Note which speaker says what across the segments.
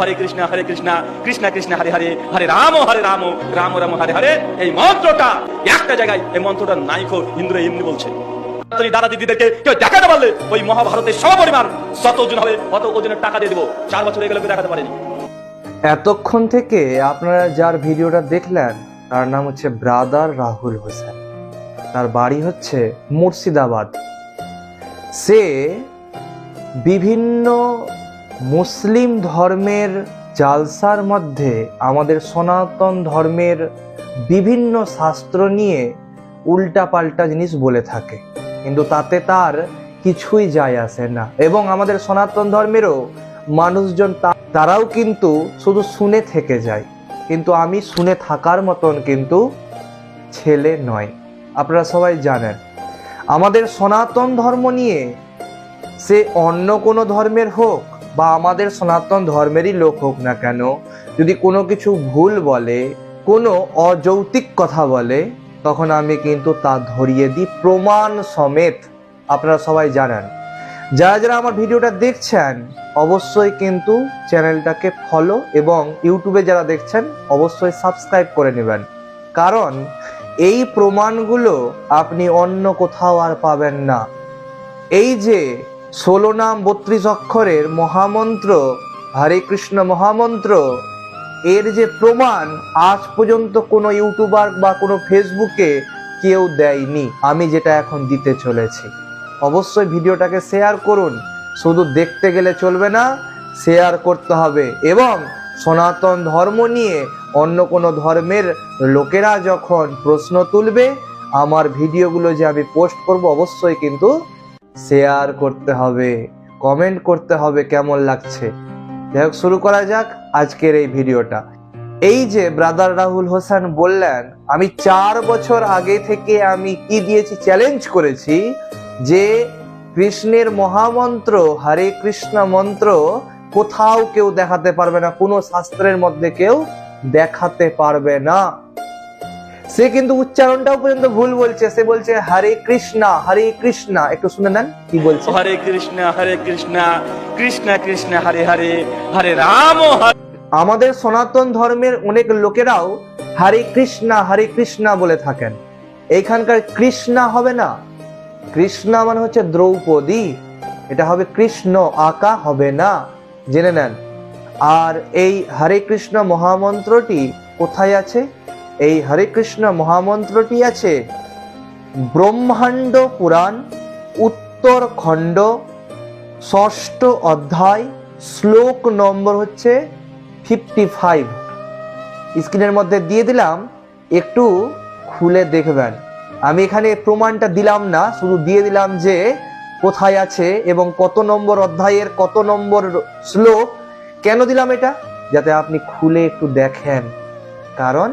Speaker 1: হরে কৃষ্ণ হরে কৃষ্ণ কৃষ্ণ কৃষ্ণ হরে হরে হরে রাম হরে রাম রাম রাম হরে হরে এই মন্ত্রটা একটা জায়গায় এই মন্ত্রটা নাইকো হিন্দুরা এমনি বলছে দাদা দিদিদেরকে কেউ দেখাতে পারলে ওই মহাভারতের ওজন হবে অত ওজনের টাকা দিয়ে দেবো চার বছর দেখাতে পারেনি
Speaker 2: এতক্ষণ থেকে আপনারা যার ভিডিওটা দেখলেন তার নাম হচ্ছে ব্রাদার রাহুল হোসেন তার বাড়ি হচ্ছে মুর্শিদাবাদ সে বিভিন্ন মুসলিম ধর্মের জালসার মধ্যে আমাদের সনাতন ধর্মের বিভিন্ন শাস্ত্র নিয়ে উল্টাপাল্টা জিনিস বলে থাকে কিন্তু তাতে তার কিছুই যায় আসে না এবং আমাদের সনাতন ধর্মেরও মানুষজন তারাও কিন্তু শুধু শুনে থেকে যায় কিন্তু আমি শুনে থাকার মতন কিন্তু ছেলে নয় আপনারা সবাই জানেন আমাদের সনাতন ধর্ম নিয়ে সে অন্য কোনো ধর্মের হোক বা আমাদের সনাতন ধর্মেরই লোক হোক না কেন যদি কোনো কিছু ভুল বলে কোনো অযৌক্তিক কথা বলে তখন আমি কিন্তু তা ধরিয়ে দিই প্রমাণ সমেত আপনারা সবাই জানান যারা যারা আমার ভিডিওটা দেখছেন অবশ্যই কিন্তু চ্যানেলটাকে ফলো এবং ইউটিউবে যারা দেখছেন অবশ্যই সাবস্ক্রাইব করে নেবেন কারণ এই প্রমাণগুলো আপনি অন্য কোথাও আর পাবেন না এই যে ষোলো নাম বত্রিশ অক্ষরের মহামন্ত্র হরে কৃষ্ণ মহামন্ত্র এর যে প্রমাণ আজ পর্যন্ত কোনো ইউটিউবার বা কোনো ফেসবুকে কেউ দেয়নি আমি যেটা এখন দিতে চলেছি অবশ্যই ভিডিওটাকে শেয়ার করুন শুধু দেখতে গেলে চলবে না শেয়ার করতে হবে এবং সনাতন ধর্ম নিয়ে অন্য কোনো ধর্মের লোকেরা যখন প্রশ্ন তুলবে আমার ভিডিওগুলো যে আমি পোস্ট করব অবশ্যই কিন্তু শেয়ার করতে হবে কমেন্ট করতে হবে কেমন লাগছে যাই হোক শুরু করা যাক আজকের এই ভিডিওটা এই যে ব্রাদার রাহুল হোসেন বললেন আমি চার বছর আগে থেকে আমি কি দিয়েছি চ্যালেঞ্জ করেছি যে কৃষ্ণের মহামন্ত্র হরে কৃষ্ণ মন্ত্র কোথাও কেউ দেখাতে পারবে না কোনো শাস্ত্রের মধ্যে কেউ দেখাতে পারবে না সে কিন্তু উচ্চারণটাও পর্যন্ত ভুল বলছে সে বলছে হরে কৃষ্ণা হরে কৃষ্ণা একটু শুনে নেন কি বলছে
Speaker 1: হরে কৃষ্ণা হরে কৃষ্ণা কৃষ্ণ কৃষ্ণ হরে হরে হরে রাম
Speaker 2: আমাদের সনাতন ধর্মের অনেক লোকেরাও হরে কৃষ্ণা হরে কৃষ্ণা বলে থাকেন এইখানকার কৃষ্ণা হবে না কৃষ্ণা মানে হচ্ছে দ্রৌপদী এটা হবে কৃষ্ণ আঁকা হবে না জেনে নেন আর এই হরে কৃষ্ণ মহামন্ত্রটি কোথায় আছে এই হরে কৃষ্ণ মহামন্ত্রটি আছে ব্রহ্মাণ্ড পুরাণ উত্তরখণ্ড ষষ্ঠ অধ্যায় শ্লোক নম্বর হচ্ছে ফিফটি ফাইভ স্ক্রিনের মধ্যে দিয়ে দিলাম একটু খুলে দেখবেন আমি এখানে প্রমাণটা দিলাম না শুধু দিয়ে দিলাম যে কোথায় আছে এবং কত নম্বর অধ্যায়ের কত নম্বর শ্লোক কেন দিলাম এটা যাতে আপনি খুলে একটু দেখেন কারণ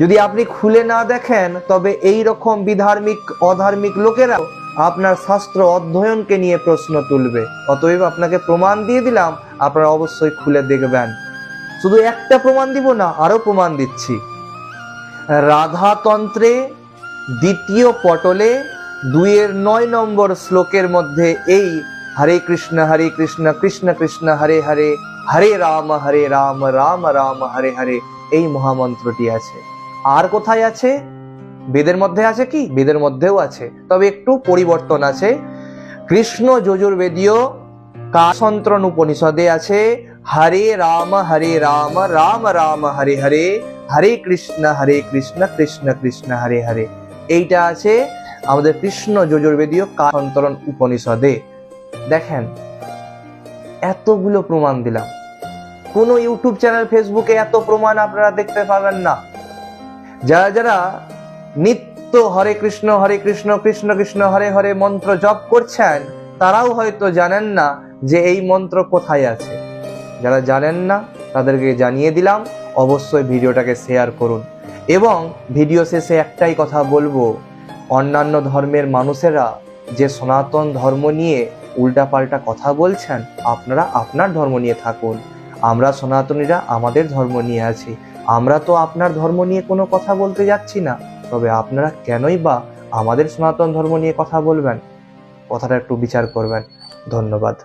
Speaker 2: যদি আপনি খুলে না দেখেন তবে এই রকম বিধার্মিক অধার্মিক লোকেরাও আপনার শাস্ত্র অধ্যয়নকে নিয়ে প্রশ্ন তুলবে অতএব আপনাকে প্রমাণ দিয়ে দিলাম আপনারা অবশ্যই খুলে দেখবেন শুধু একটা প্রমাণ দিব না আরও প্রমাণ দিচ্ছি রাধাতন্ত্রে দ্বিতীয় পটলে দুইয়ের নয় নম্বর শ্লোকের মধ্যে এই হরে কৃষ্ণ হরে কৃষ্ণ কৃষ্ণ কৃষ্ণ হরে হরে হরে রাম হরে রাম রাম রাম হরে হরে এই মহামন্ত্রটি আছে আর কোথায় আছে বেদের মধ্যে আছে কি বেদের মধ্যেও আছে তবে একটু পরিবর্তন আছে কৃষ্ণ যজুর্বেদীয় কাসন্ত্রণ উপনিষদে আছে হরে রাম হরে রাম রাম রাম হরে হরে হরে কৃষ্ণ হরে কৃষ্ণ কৃষ্ণ কৃষ্ণ হরে হরে এইটা আছে আমাদের কৃষ্ণ যজুর্বেদীয় কাসন্তরণ উপনিষদে দেখেন এতগুলো প্রমাণ দিলাম কোনো ইউটিউব চ্যানেল ফেসবুকে এত প্রমাণ আপনারা দেখতে পাবেন না যারা যারা নিত্য হরে কৃষ্ণ হরে কৃষ্ণ কৃষ্ণ কৃষ্ণ হরে হরে মন্ত্র জপ করছেন তারাও হয়তো জানেন না যে এই মন্ত্র কোথায় আছে যারা জানেন না তাদেরকে জানিয়ে দিলাম অবশ্যই ভিডিওটাকে শেয়ার করুন এবং ভিডিও শেষে একটাই কথা বলবো অন্যান্য ধর্মের মানুষেরা যে সনাতন ধর্ম নিয়ে উল্টাপাল্টা কথা বলছেন আপনারা আপনার ধর্ম নিয়ে থাকুন আমরা সনাতনীরা আমাদের ধর্ম নিয়ে আছি আমরা তো আপনার ধর্ম নিয়ে কোনো কথা বলতে যাচ্ছি না তবে আপনারা কেনই বা আমাদের সনাতন ধর্ম নিয়ে কথা বলবেন কথাটা একটু বিচার করবেন ধন্যবাদ